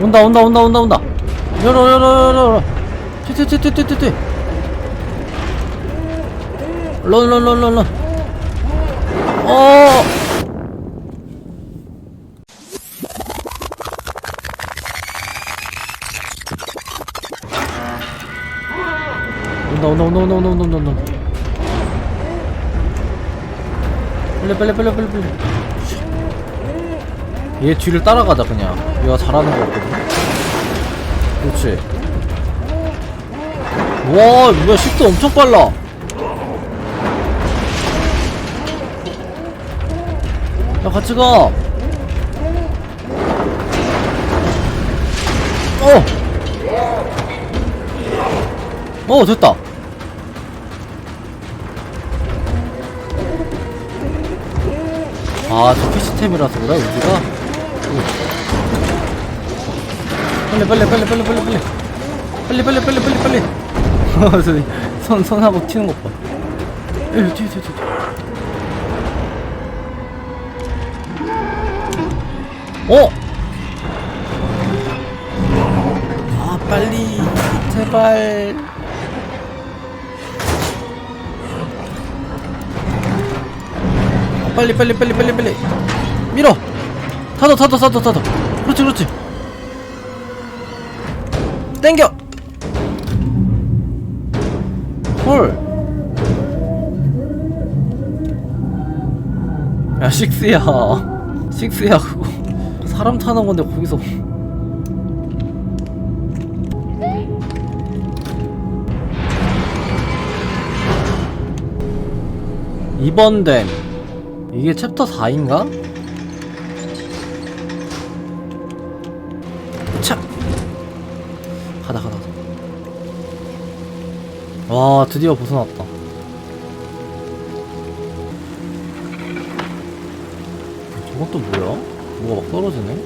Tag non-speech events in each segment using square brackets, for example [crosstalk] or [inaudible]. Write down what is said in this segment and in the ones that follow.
온다 온다 온다 온다 온다. 열어 열어 열어 열어. 튀튀튀튀튀튀 런런런런런. 어! 온다 온다 온다 온다 온다 온다 온다 온다. 빨리 빨리 빨리 빨리 빨리 얘 뒤를 따라가자 그냥. 얘가 잘하는 거거든. 그렇지. 와 뭐야 식도 엄청 빨라. 야 같이 가. 어! 어 됐다. 아저 피시템이라서 그래 우리가 빨리 빨리 빨리 빨리 빨리 빨리 빨리 빨리 빨리 빨리 빨리 손 손하고 튀는 것봐 에휴 튀 튀, 튀, 튀. 어? 아 빨리 제발 빨리 빨리 빨리 빨리 빨리 밀어 타도 타도 타도 타도 그렇지 그렇지 땡겨 헐 야, 식스야. [laughs] 식스야, 그거. 사람 타는 건데, 거기서. 이번 댐. 이게 챕터 4인가? 와, 드디어 벗어났다. 또 뭐야? 뭐가 막 떨어지네?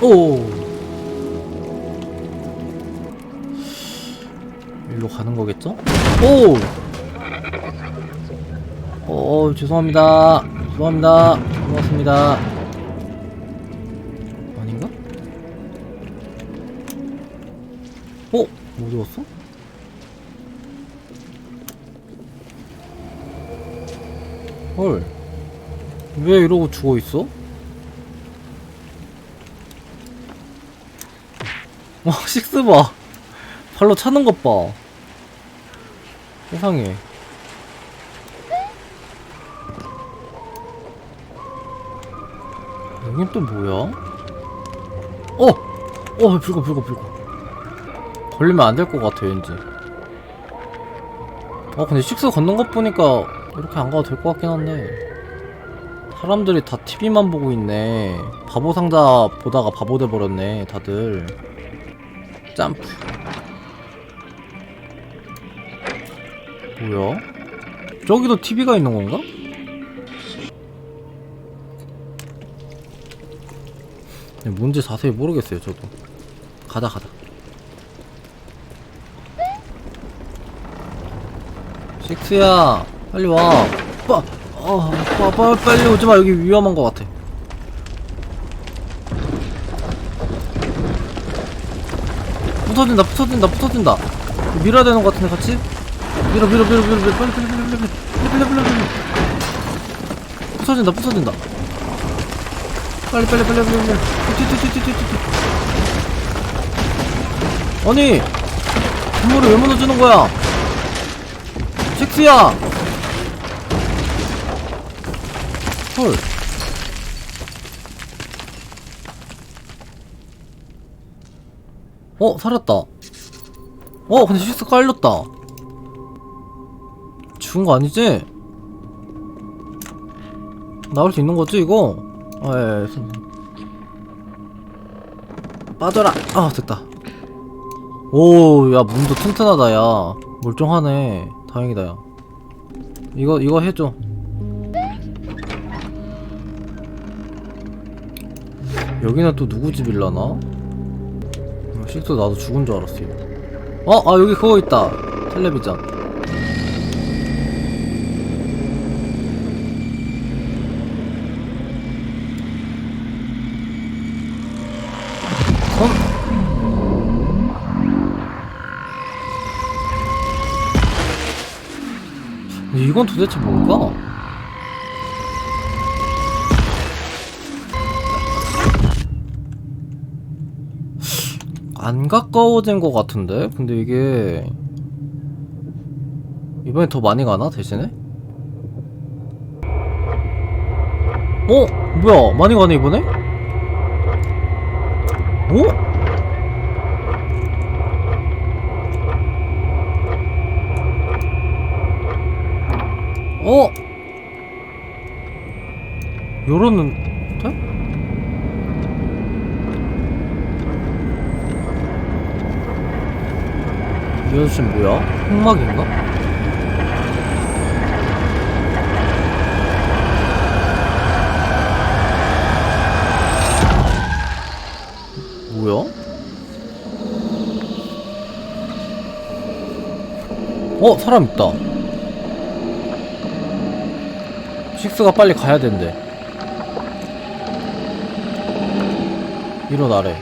오! 일로 가는 거겠죠? 오! 어, 죄송합니다. 죄송합니다. 고맙습니다. 아닌가? 어? 어디 갔어? 헐. 왜 이러고 죽어 있어? 와, [laughs] 식스 봐. 발로 차는 것 봐. 세상에. 여긴 또 뭐야? 어! 어, 불고, 불고, 불고. 걸리면 안 될 것 같아, 왠지. 어, 근데 식스 걷는 것 보니까 이렇게 안 가도 될 것 같긴 한데. 사람들이 다 TV만 보고 있네. 바보 상자 보다가 바보 돼버렸네, 다들. 점프. 뭐야? 저기도 TV가 있는 건가? 네, 뭔지 자세히 모르겠어요, 저도. 가다, 가다. 식스야, 빨리 와. 빠, 어, 빠, 빠, 빨리 오지 마. 여기 위험한 것 같아. 붙어진다, 붙어진다, 붙어진다. 밀어야 되는 것 같은데, 같이? 밀어, 밀어, 밀어, 밀어, 밀어. 빨리, 빨리, 빨리, 빨리, 빨리, 빨리, 빨리, 빨리. 붙어진다, 붙어진다. 빨리, 빨리, 빨리, 빨리, 빨리. 뛰뛰뛰뛰뛰 아니, 건물이 왜 무너지는 거야? 섹스야! 헐. 어, 살았다. 어, 근데 식스 깔렸다. 죽은 거 아니지? 나올 수 있는 거지, 이거? 아, 예, 예. 손- 빠져라! 아, 됐다. 오, 야, 문도 튼튼하다, 야. 멀쩡하네. 다행이다, 야. 이거, 이거 해줘. 여기는 또 누구 집일라나? 식스 아, 나도 죽은 줄 알았어. 어? 아 여기 그거 있다. 텔레비전. 이건 도대체 뭘까? 안 가까워진 것 같은데? 근데 이게 이번에 더 많이 가나 대신에? 어? 뭐야 많이 가네 이번에? 어? 어? 열었는데? 이 아저씨는 뭐야? 흑막인가? 뭐야? 어? 사람 있다 식스가 빨리 가야 된대. 일어나래.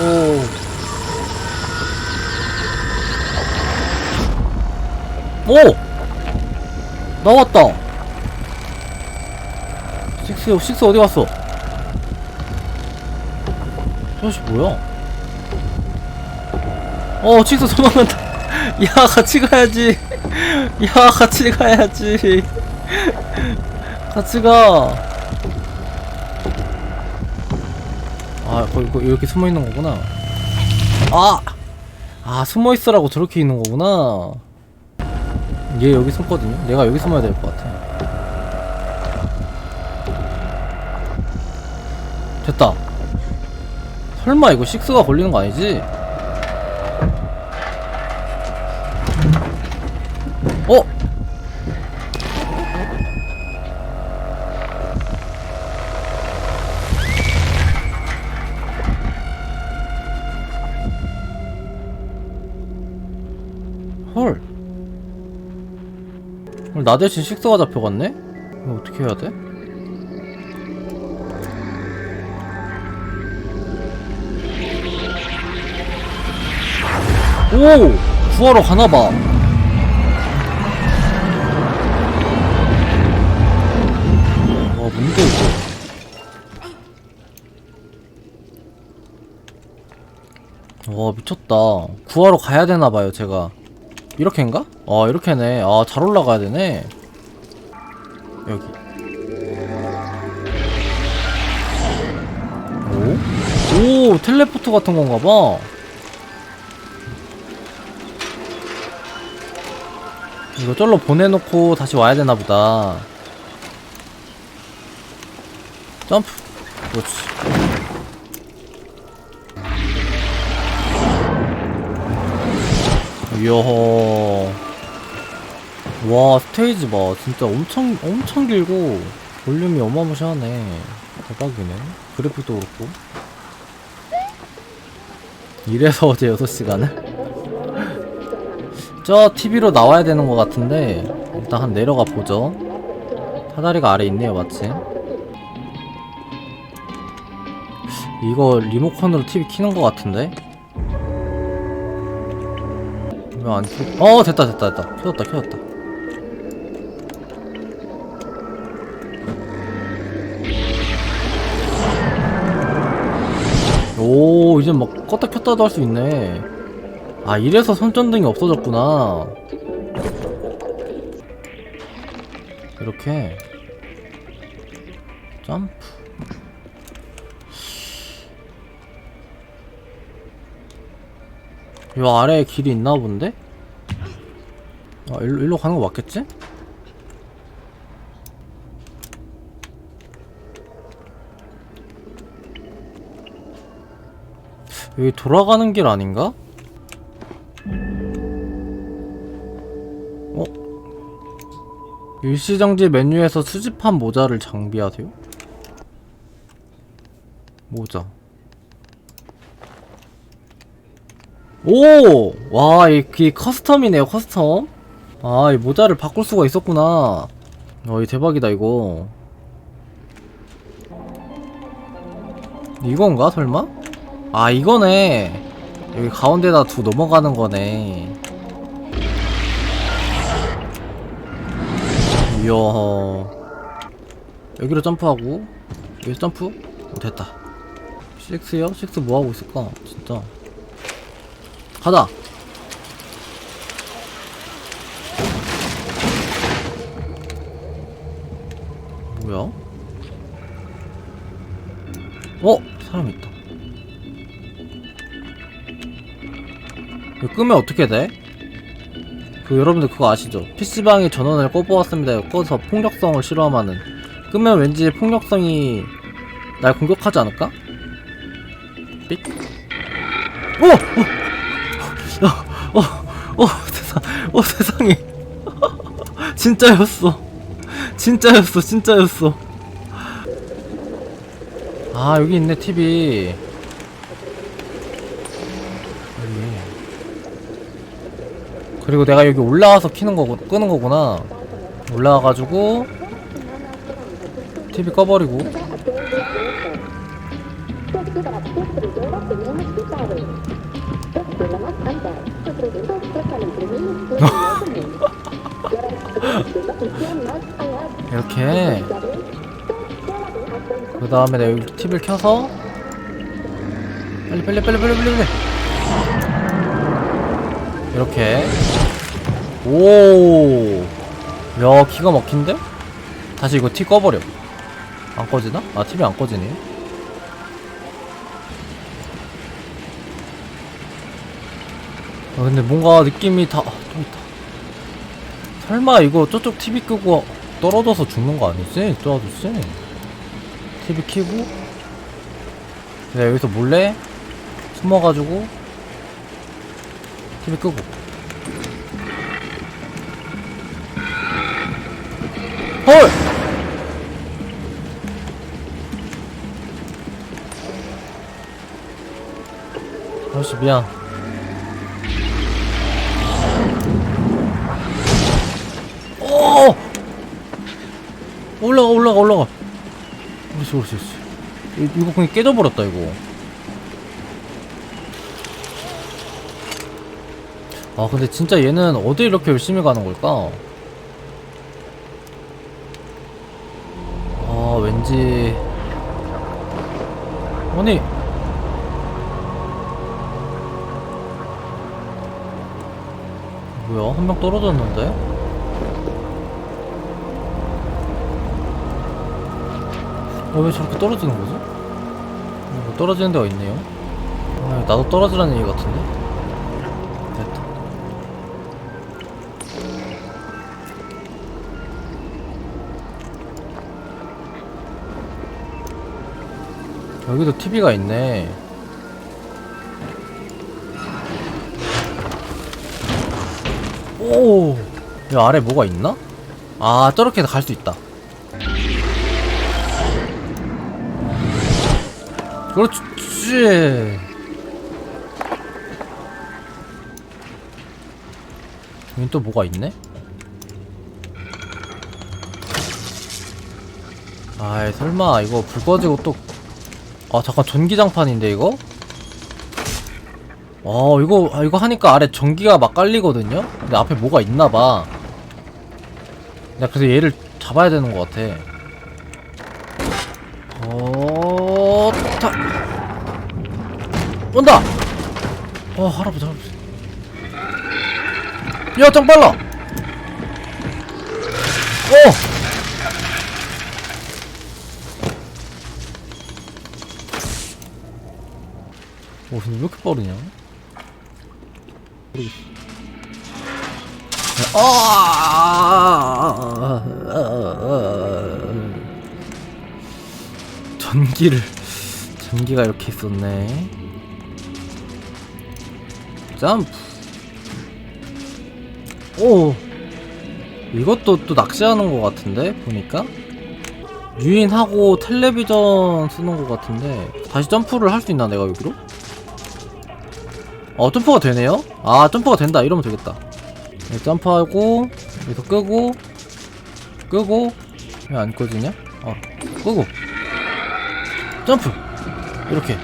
오. 오! 나왔다! 식스, 식스 어디 갔어? 저씨 뭐야? 어, 식스 도망간다. [laughs] 야, 같이 가야지. [laughs] 야 같이 가야지 [laughs] 같이 가 아, 거기, 거기 이렇게 숨어 있는 거구나. 아! 아, 숨어 있으라고 저렇게 있는 거구나. 얘 여기 숨거든요? 내가 여기 숨어야 될 것 같아. 됐다. 설마 이거 식스가 걸리는 거 아니지? 어? 헐. 그럼 나 대신 식스가 잡혀갔네? 이거 어떻게 해야 돼? 오! 구하러 가나봐. 와 뭔데 이거 와 미쳤다 구하러 가야 되나봐요 제가 이렇게인가? 아 이렇게네. 아 잘 올라가야 되네. 여기. 오? 오 텔레포트 같은 건가 봐. 이거 쩔로 보내놓고 다시 와야 되나 보다. 점프. 그렇지 이야 와 스테이지 봐. 진짜 엄청 엄청 길고 볼륨이 어마무시하네. 대박이네. 그래픽도 그렇고. 이래서 어제 6시간을? [laughs] 저 TV로 나와야 되는 것 같은데 일단 한 내려가 보죠. 사다리가 아래 있네요 마침. 이거 리모컨으로 TV 키는 것 같은데? 왜 안 켜? 어 됐다 됐다 됐다. 켜졌다 켜졌다. 오 이제 막 껐다 켰다도 할 수 있네. 아 이래서 손전등이 없어졌구나. 이렇게. 점 요 아래에 길이 있나 본데? 아 일로, 일로 가는 거 맞겠지? 여기 돌아가는 길 아닌가? 어? 일시정지 메뉴에서 수집한 모자를 장비하세요? 모자 오! 와, 이, 이 커스텀이네요, 커스텀. 아, 이 모자를 바꿀 수가 있었구나. 어, 이 대박이다, 이거. 이건가, 설마? 아, 이거네. 여기 가운데다 두 넘어가는 거네. 이야 여기로 점프하고 여기 점프 어, 됐다 6요? 6 뭐하고 있을까 진짜 가자 뭐야? 어? 사람 있다 이거 끄면 어떻게 돼? 그 여러분들 그거 아시죠? PC방에 전원을 꺼보았습니다. 꺼서 폭력성을 실험하는. 끄면 왠지 폭력성이 날 공격하지 않을까? 삑? 오! 어! 어! 세상! 어 세상에! 진짜였어! 진짜였어! 진짜였어! 아 여기 있네 TV 여기 그리고 내가 여기 올라와서 키는 거고 끄는 거구나. 올라와가지고 TV 꺼버리고. [laughs] 이렇게. 그 다음에 내가 여기 TV를 켜서 빨리 빨리 빨리 빨리 빨리 빨리. 이렇게. 오. 야, 기가 막힌데? 다시 이거 티 꺼버려. 안 꺼지나? 아, TV 안 꺼지네. 아, 근데 뭔가 느낌이 다, 아, 또 있다. 설마 이거 저쪽 TV 끄고 떨어져서 죽는 거 아니지? 저 아저씨? TV 켜고, 내가 여기서 몰래 숨어가지고, TV 끄고. 헐! 아저씨 미안 오! 올라가 올라가 올라가. 그렇지 그렇지 이거 그냥 깨져버렸다 이거. 아 근데 진짜 얘는 어디 이렇게 열심히 가는 걸까? 아 왠지. 아니. 뭐야? 한 명 떨어졌는데? 어, 왜 저렇게 떨어지는 거지? 뭐 떨어지는 데가 있네요 아, 나도 떨어지라는 얘기 같은데? 됐다 여기도 TV가 있네. 오, 이 아래 뭐가 있나? 아, 저렇게 갈 수 있다. 그렇지. 여기 또 뭐가 있네? 아이 설마 이거 불 꺼지고 또 아 잠깐 전기장판인데 이거? 어 이거 아, 이거 하니까 아래 전기가 막 깔리거든요? 근데 앞에 뭐가 있나봐 내가 그래서 얘를 잡아야 되는 것 같아 어... 타... 온다! 어 할아버지 할아버지 야 짱 빨라! 어! 오, 근데 왜 이렇게 빠르냐? 모르겠어. 아! 전기를 전기가 이렇게 있었네. 점프. 오. 이것도 또 낚시하는 것 같은데 보니까 유인하고 텔레비전 쓰는 것 같은데 다시 점프를 할 수 있나 내가 여기로? 어 점프가 되네요? 아 점프가 된다 이러면 되겠다 네, 점프하고 여기서 끄고 끄고 왜 안 꺼지냐? 어 끄고 점프 이렇게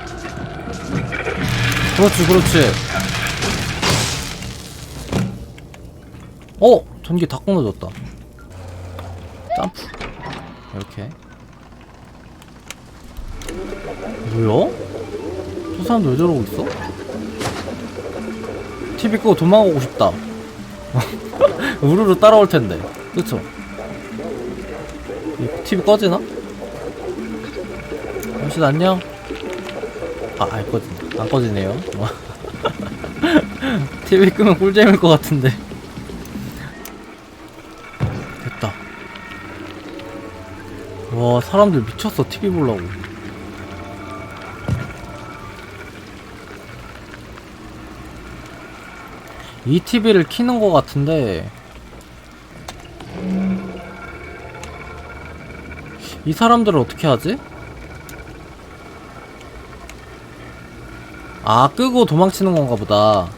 그렇지 그렇지 어? 전기 다 끊어졌다. 점프. 이렇게. 뭐야? 저 사람들 왜 저러고 있어? TV 끄고 도망가고 싶다. [laughs] 우르르 따라올 텐데. 그쵸? 이 TV 꺼지나? 잠시 안녕. 아, 안 꺼진다 안 꺼지네요. [laughs] TV 끄면 꿀잼일 것 같은데 와 사람들 미쳤어 TV 보려고. 이 TV를 키는 것 같은데. 이 사람들을 어떻게 하지? 아 끄고 도망치는 건가 보다.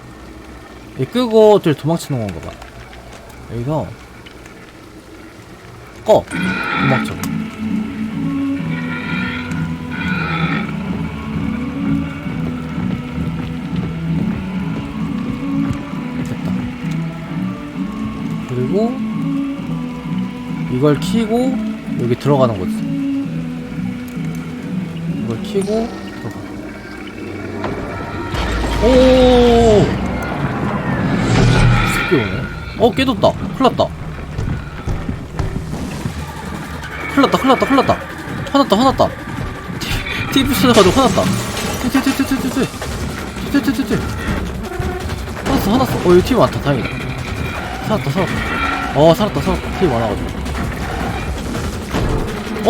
이 끄고 들 도망치는 건가 봐. 여기서. 꺼! 도망쳐 열고 이걸 키고 여기 들어가는 거지. 이걸 키고 들어가. 오오오 새끼 오네. 어 깨졌다. 흘렀다. 흘렀다 흘렀다 흘렀다. 화났다 화났다. [laughs] TV 쓰다가도 화났다. 튀튀튀튀튀튀 튀튀튀튀 화났어 화났어. 어 이거 TV 많다. 다행이다. 살았다 살았다. 어 살았다 살았다. TV 많아가지고.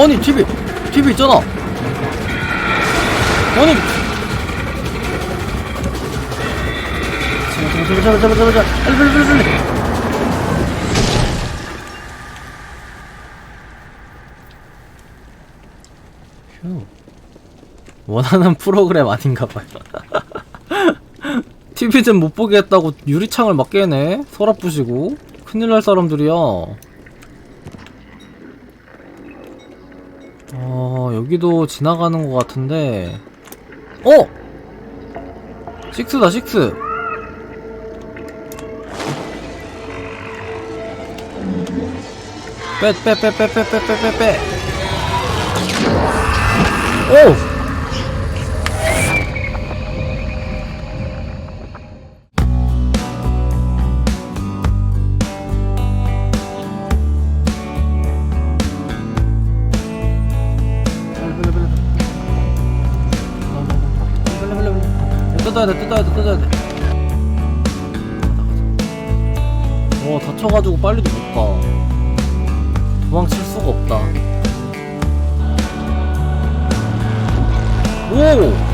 아니 TV TV 있잖아. 아니. 잡아 잡아 잡아 잡아 잡아 빨리 빨리 빨리 빨리. 휴. 원하는 프로그램 아닌가봐요. [laughs] TV 좀 못 보게 했다고 유리창을 막 깨네. 서랍 부시고 큰일 날 사람들이야 어 여기도 지나가는 것 같은데 어! 식스다 식스 빼 빼 빼 빼 빼 빼 빼 빼 빼 오! 뜯어야 돼 뜯어야 돼 뜯어야 돼. 어 다쳐가지고 빨리도 못 가 도망칠 수가 없다. 오!